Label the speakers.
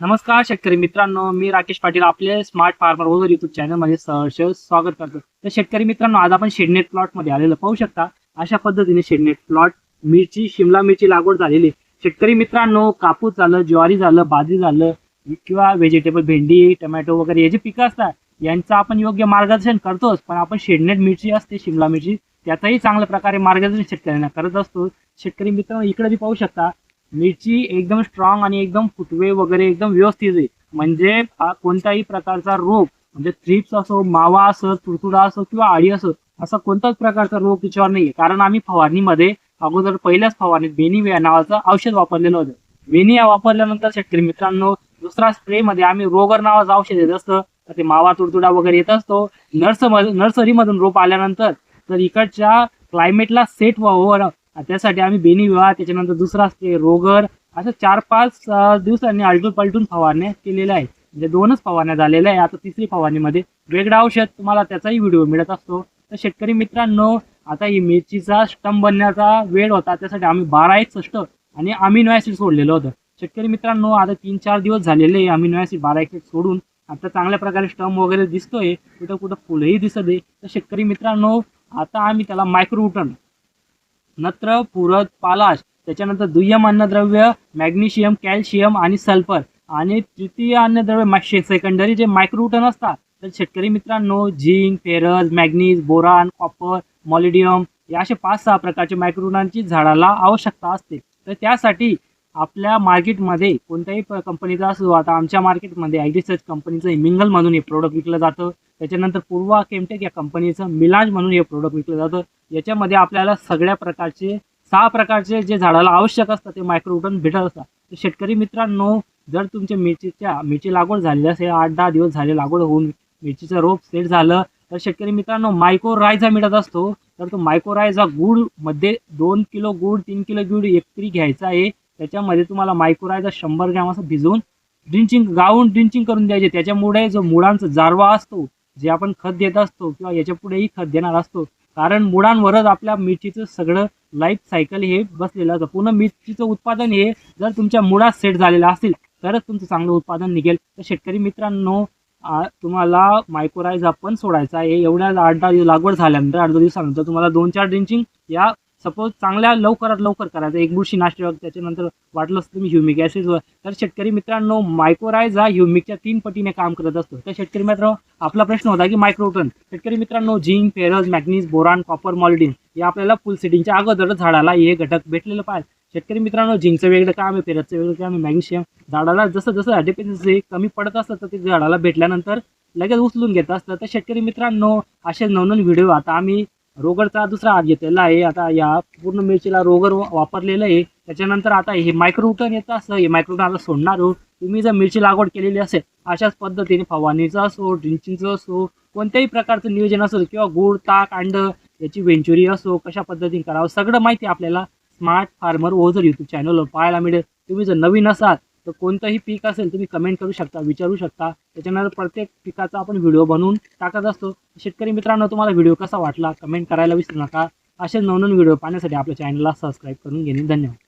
Speaker 1: नमस्कार शेतकरी मित्रांनो मी राकेश पाटील आपले स्मार्ट फार्मर वगैरे युट्यूब चॅनलमध्ये सहर्ष स्वागत करतो. तर शेतकरी मित्रांनो आज आपण शेडनेट प्लॉटमध्ये आलेलं पाहू शकता. अशा पद्धतीने शेडनेट प्लॉट मिरची शिमला मिरची लागवड झालेली आहे. शेतकरी मित्रांनो कापूस झालं ज्वारी झालं बाजरी झालं किंवा व्हेजिटेबल भेंडी टमॅटो वगैरे हे जे पिकं असतात यांचं आपण योग्य मार्गदर्शन करतोच. पण आपण शेडनेट मिरची असते शिमला मिरची त्याचाही चांगल्या प्रकारे मार्गदर्शन शेतकऱ्यांना करत असतो. शेतकरी मित्रांनो इकडे बी पाहू शकता. मिरची एकदम स्ट्रॉंग आणि एकदम फुटवे वगैरे एकदम व्यवस्थित आहे. म्हणजे कोणत्याही प्रकारचा रोग म्हणजे थ्रिप्स असो मावा असो तुडतुडा असो किंवा आळी असो असा कोणताच प्रकारचा रोग तिच्यावर नाही कारण आम्ही फवारणीमध्ये अगोदर पहिल्याच फवारणीत बेनिविया नावाचं औषध वापरलेलं होतं. बेनिया वापरल्यानंतर शेतकरी मित्रांनो दुसरा स्प्रे मध्ये आम्ही रोगर नावाचं औषध येत असतं. तर ते मावा तुडतुडा वगैरे येत असतो. नर्स नर्सरीमधून रोप आल्यानंतर तर इकडच्या क्लायमेटला सेट व्हावं त्यासाठी आम्ही बेनी विवाह त्याच्यानंतर दुसरा असते रोगर. असं चार पाच दिवसांनी आलटून पलटून फवारण्या केलेल्या आहेत. म्हणजे दोनच फवारण्या झालेल्या आहे आता तिसरी फवारणीमध्ये वेगळं औषध तुम्हाला त्याचाही व्हिडिओ मिळत असतो. तर शेतकरी मित्रांनो आता ही मिरचीचा स्टंप बनण्याचा वेळ होता. त्यासाठी आम्ही बारा एक सष्ट आणि अमिनो ॲसिड सोडलेलं होतं. शेतकरी मित्रांनो आता तीन चार दिवस झालेले आहे अमिनो ॲसिड बारा एक सोडून. आता चांगल्या प्रकारे स्टंप वगैरे दिसतोय. कुठं कुठं फुलंही दिसत आहे. तर शेतकरी मित्रांनो आता आम्ही त्याला मायक्रोउटन नत्र पुरद पालाश त्याच्यानंतर दुय्यम अन्नद्रव्य मॅग्नेशियम कॅल्शियम आणि सल्फर. आणि तृतीय अन्नद्रव्य सेकंडरी जे मायक्रोटन असतात तर शेतकरी मित्रांनो zinc ferrous manganese boron copper molybdenum या असे पाच सहा प्रकारचे मायक्रोटनची झाडाला आवश्यकता असते. तर त्यासाठी आपल्या मार्केटमध्ये कोणत्याही प- कंपनीचा असो आता आमच्या मार्केटमध्ये आय रिसर्च कंपनीचं मिंगल म्हणून हे प्रोडक्ट विकलं जातं. त्याच्यानंतर पूर्वा केमटेक या कंपनीचं मिलाज म्हणून हे प्रोडक्ट विकलं जातं. याच्यामध्ये आपल्याला सगळ्या प्रकारचे सहा प्रकारचे जे झाडाला आवश्यक असतात ते मायक्रोटन भेटत असतात. तर शेतकरी मित्रांनो जर तुमच्या मिरचीच्या मिरची लागवड झालेली असेल आठ दहा दिवस झाले लागवड होऊन मिरचीचं रोप सेट झालं तर शेतकरी मित्रांनो मायक्रोरायझा मिळत असतो. तर तो मायक्रोरायझा गुळमध्ये दोन किलो गुळ तीन किलो गुळ एकत्री घ्यायचा आहे. त्याच्यामध्ये तुम्हाला मायक्रोरायझा शंभर ग्रॅम असं भिजवून ड्रिंचिंग गाळून ड्रिंचिंग करून द्यायचे. त्याच्यामुळे जो मुळांचा जारवा असतो जे आपण खत देत असतो किंवा याच्या पुढेही खत देणार असतो कारण मुळांवरच आपल्या मिरचीचं सगळं लाईफ सायकल हे बसलेलं असतं. पुन्हा मिरचीचं उत्पादन हे जर तुमच्या मुळात सेट झालेलं असेल तरच तुमचं चांगलं उत्पादन निघेल. तर शेतकरी मित्रांनो तुम्हाला मायक्रोरायझा पण सोडायचा आहे. एवढ्या आठ दहा दिवस लागवड झाल्यानंतर आठ दहा दिवसानंतर तुम्हाला दोन चार ड्रिंचिंग या सपोज चांगल्या लवकरात लवकर करायचं. एक बुरशी नाशक त्याच्यानंतर वाटलं असतं तुम्ही ह्युमिक ॲसिड तर शेतकरी मित्रांनो मायक्रोरायझा ह्युमिकच्या तीन पटीने काम करत असतो. तर शेतकरी मित्र आपला प्रश्न होता की मायक्रोटन शेतकरी मित्रांनो zinc ferrous manganese boron copper molybdenum हे आपल्याला फुल सेटिंगच्या अगोदरच झाडाला हे घटक भेटलेलं पाहिजे शेतकरी मित्रांनो झिंकचं वेगळं काम आहे फेरसचं वेगळं काम आहे मॅग्नेशियम. झाडाला जसं जसं ॲडिपेन्सी कमी पडत असतं तर ते झाडाला भेटल्यानंतर लगेच उचलून घेत असतं. तर शेतकरी मित्रांनो असे नवनवीन व्हिडिओ आता आम्ही रोगरचा दुसरा हात घेतलेला आहे. आता या पूर्ण मिरचीला रोगर वापरलेलं आहे. त्याच्यानंतर आता हे मायक्रोटन येतं असं. हे मायक्रोटन आता सोडणार तुम्ही जर मिरची लागवड केलेली असेल अशाच पद्धतीने फवारणीचं असो ड्रिंचिंगचं असो कोणत्याही प्रकारचं नियोजन असो किंवा गुळ ताक अंड याची वेंचुरी असो कशा पद्धतीने करावं सगळं माहिती आपल्याला स्मार्ट फार्मर ओझर यूट्यूब चॅनलवर पाहायला मिळेल. तुम्ही जर नवीन असाल तर कोणतंही पीक असेल तुम्ही कमेंट करू शकता विचारू शकता. त्याच्यानंतर प्रत्येक पिकाचा आपण व्हिडिओ बनवून टाकत असतो. शेतकरी मित्रांनो तुम्हाला व्हिडिओ कसा वाटला? कमेंट करायला विसरू नका. असे नवनवीन व्हिडिओ पाहण्यासाठी आपल्या चॅनलला सबस्क्राईब करून घेणे धन्यवाद.